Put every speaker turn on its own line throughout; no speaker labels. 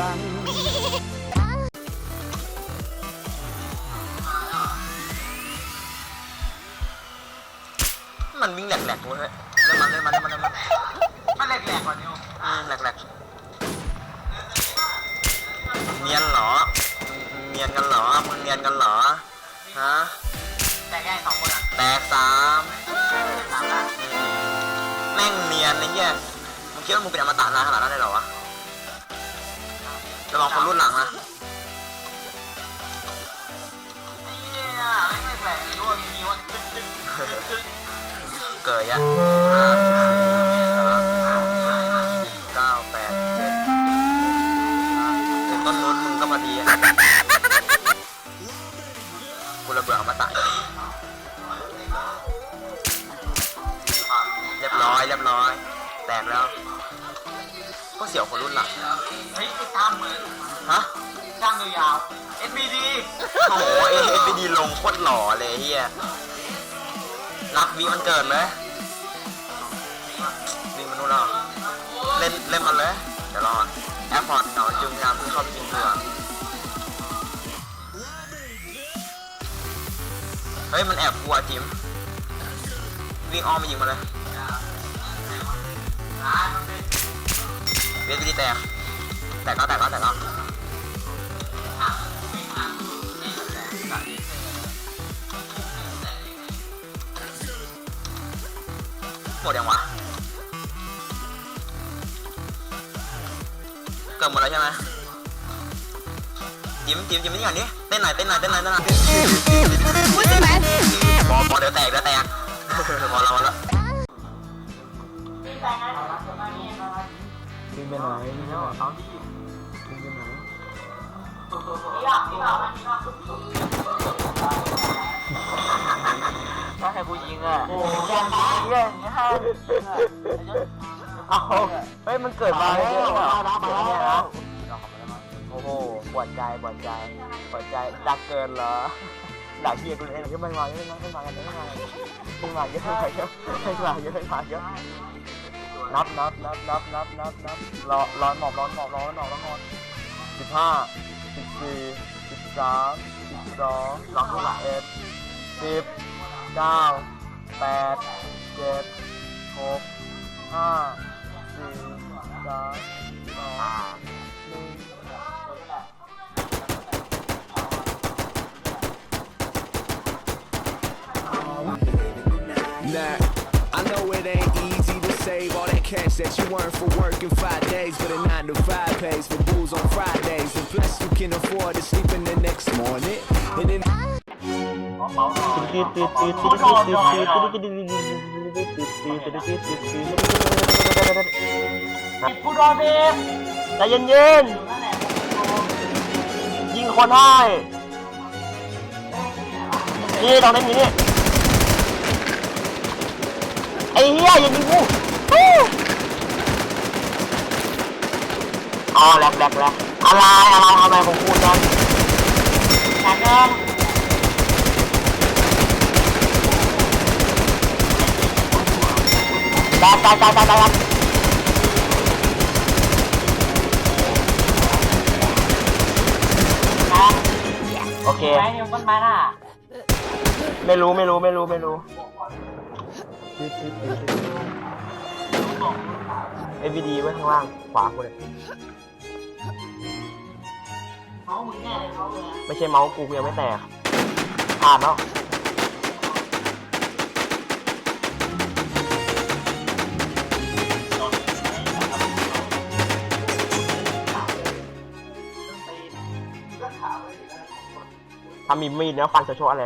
รัง มันวิ่งแหลกๆเลยเล้นมันเลยมันเล่มันเล่นมัน
มันแหลกๆกว่านิว
อืมแหลกๆเนียนเหรอเนียนกันเหรอมึงเนียนกันเหรอฮะ
แต่แค่สองคนอะ
แตกสาม
สามละ
แม่งเนียนไอ้เหี้ยมึงคิดว่ามึงเป็นอมตะนานขนาดนั้นได้เหรอวะ ระวังคนรุ่นหลังนะ
เหี้ยไม่แปลกๆรู้ว่ามีมีว่าตึ๊ดตึ๊ดตึ๊ดตึ๊ด
เกิดอะเก้าแปดเจ็ดถึงต้นนู้นมึงก็พอดีอะกูระเบิดอมตะเรียบร้อยเรียบร้อย แตกแล้ว ก็เสียวคนรุ่นหลัง
เฮ้ยติดตามมือ
ฮะ
จ้างยาวๆ SBD
โอ้โหเอฟดีลงโคตรหล่อเลยเฮียรักวีมันเกิดเลยวิ่งมานู่นแล้วเล่นเล่นมันเลยเดี๋ยวรอแอร์พอร์ตเหงาจุงยามเพิ่งเข้าไปกินเถื่อเฮ้ยมันแอบกลัวจิมวิ่งอ้อมมายิงมาเลย เวทีแตกแตกแล้วแตกแล้วแตกแล้วหมดยังวะเกิดหมดแล้วใช่ไหมจิ้มจิ้มจิ้มนี่ก่อนดิเต้นหน่อยเต้นหน่อยเต้นหน่อยเต้นหน่อย
What's the matter?
พอพอเดี๋ยวแตกเดี๋ยวแตกพอแล้วพอแล้ว
งไปไหนวิ่งไปไหนวิ่งไปไหน
ถ้าให้กูยิงอะโอ้ยยังยิงเลยอย่างเงี้ยให้
เอาเฮ้ยมันเกิดมาแล้ว
มาแล้วมาแล้ว
โอ้โหปวดใจปวดใจปวดใจดักเกินเหรอดักเกียร์กูเองขึ้นมาเยอะขึ้นมาเยอะขึ้นมาขึ้นมาเยอะขึ้นมาเยอะขึ้นมาเยอะขึ้นมาเยอะ นับนับนับนับนับนับนับรอร้อนหมอบร้อนหมอบร้อนหมอบร้อนหมอบสิบห้าสิบสี่สิบสามสิบสองสองสิบเอ็ดสิบเก้าแปดเจ็ดหกห้าสี่สามสอง
all that cash that you earn for working five days, but a nine to five pays for booze on Fridays, and plus you can afford to sleep in the next morning. And then
ผู้รอเดฟใจเย็นๆยิงคนให้นี่ตรงนั้นอยู่นี่ไอ้เหี้ยอย่ายิงกู อ๋อแหลกแหลกแหลกอะไรอะไรทำไมของคุณนั้นแหลกเงินตายตายตายตายตายโอเค
ไม้นิวต้นไม้น่ะ
ไม่รู้ไม่รู้ไม่รู้ไม่รู้ เอวีดีไว้ข้างล่างขวาคุณ
เขามึงแน่เลยเขาเลย
ไม่ใช่เมาส์กูกูยังไม่แตกพลาดแล้วถ้ามีมีดเนื้อฟันจะโชว์อะไร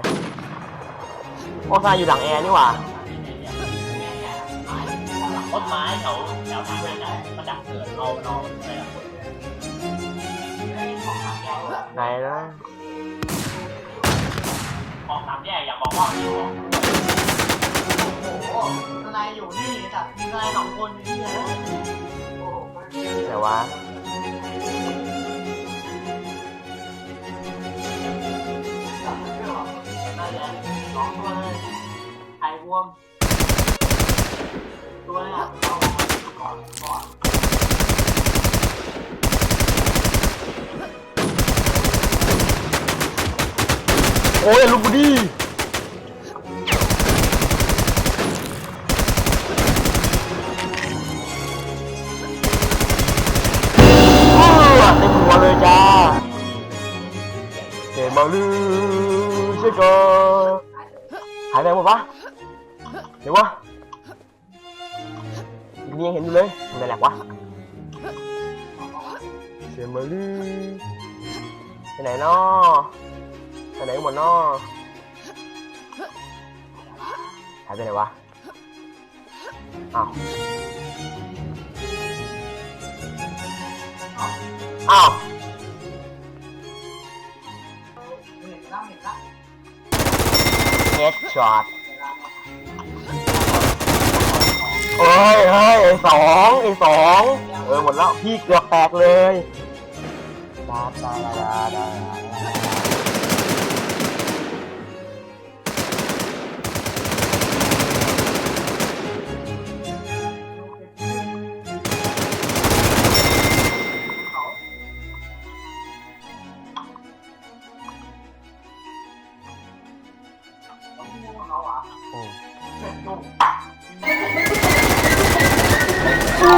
โอ้ซาอยู่หลังแอร์นี่หว่า
ทางเดินได้มาดักเกิดเอาเอาไปอะ
ไหนนะ
มองสามแยกอย่าบอกว่ามีของโอ้โหทนายอยู่นี่แต่มีทนายสองคนอยู่นี่นะ
ไหนวะ
นั่นแหละสองตัวเลยไข่รวมตัวเนี่ยเอา โอ้ยลูกบุดี
เต็มหัวเลยจ้าเกมมาลือใช่กหายไปหมดปะเดี๋ยววะ ยังเห็นอยู่เลยทำไมแหลกวะเสียมาลือไปไหนนอไปไหนกันหมดนอหายไปไหนวะอ้าวอ้าว
เห็นแล้วเห็นแล้ว
เฮดช็อต เฮ้ยเฮ้ยไอ้สองไอ้สองเออหมดแล้วพี่เกือบแตกเลยดาดาดาดาดาอืมเออดา ดา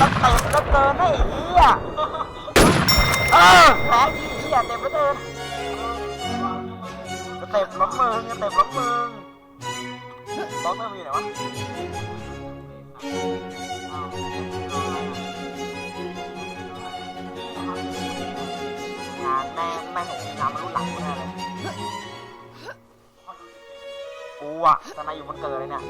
ก็เติมก็เติมให้เหี้ยเออแพ้ยี่เหี้ยเต็มก็เติมเต็มรถมึงก็เต็มรถมึงรถมึงมีไหนวะงานแม่แม่ของงานมันรุ่นหลังกูแน่เลย กูอะทนนายอยู่บนเกิดเลยเนี่ย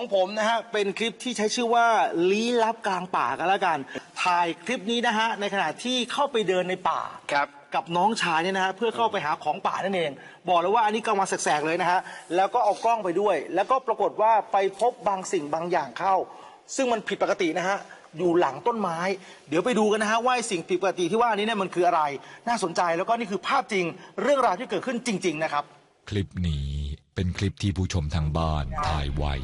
ของผมนะฮะเป็นคลิปที่ใช้ชื่อว่าลี้ลับกลางป่ากันแล้วกัน ถ่ายคลิปนี้นะฮะในขณะที่เข้าไปเดินในป่า ครับ กับน้องชายเนี่ยนะฮะเพื่อเข้าไปหาของป่านั่นเอง บอกเลยว่าอันนี้กลางวันแสกๆเลยนะฮะแล้วก็เอากล้องไปด้วย แล้วก็ปรากฏว่าไปพบบางสิ่งบางอย่างเข้า ซึ่งมันผิดปกตินะฮะอยู่หลังต้นไม้ เดี๋ยวไปดูกันนะฮะว่าไอ้สิ่งผิดปกติที่ว่านี้เนี่ยมันคืออะไร น่าสนใจแล้วก็นี่คือภาพจริงเรื่องราวที่เกิดขึ้นจริง ๆ นะครับ
คลิปนี้ เป็นคลิปที่ผู้ชมทางบ้านถ่ายไว้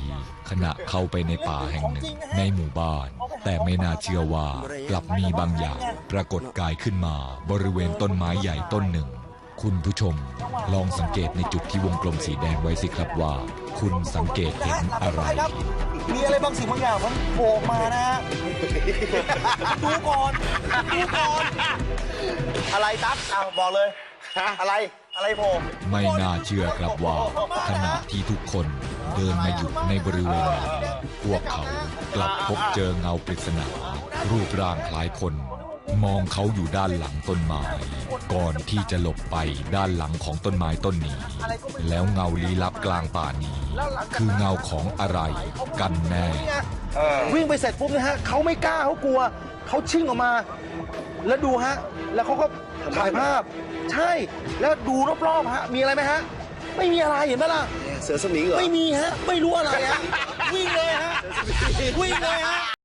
ขณะเข้าไปในป่าแห่งหนึ่งในหมู่บ้าน แต่ไม่น่าเชื่อว่ากลับมีบางอย่างปรากฏกายขึ้นมาบริเวณต้นไม้ใหญ่ต้นหนึ่ง คุณผู้ชมลองสังเกตในจุดที่วงกลมสีแดงไว้สิครับว่า คุณสังเกตเห็นอะไร
มีอะไรบางสิ่งบางอย่างมันโผล่ออกมานะฮะดูก่อนดูก่อนอะไรตั๊บอ้าวบอกเลย อะไร อะไรโผล่
ไม่น่าเชื่อครับว่าขณะที่ทุกคนเดินมาหยุดในบริเวณนั้นพวกเขากลับพบเจอเงาปริศนารูปร่างคล้ายคน มองเขาอยู่ด้านหลังต้นไม้ ก่อนที่จะหลบไปด้านหลังของต้นไม้ต้นนี้ แล้วเงาลี้ลับกลางป่านี้ คือเงาของอะไรกันแน่
วิ่งไปเสร็จปุ๊บนะฮะเขาไม่กล้าเขากลัวเขาชิ่งออกมา แล้วดูฮะ แล้วเขาก็ ถ่ายภาพ ใช่แล้วดูรอบๆฮะมีอะไรไหมฮะ ไม่มีอะไรเห็นไหมล่ะ เสือสมิงเหรอ ไม่มีฮะ ไม่รู้อะไรฮะวิ่งเลยฮะวิ่งเลยฮะ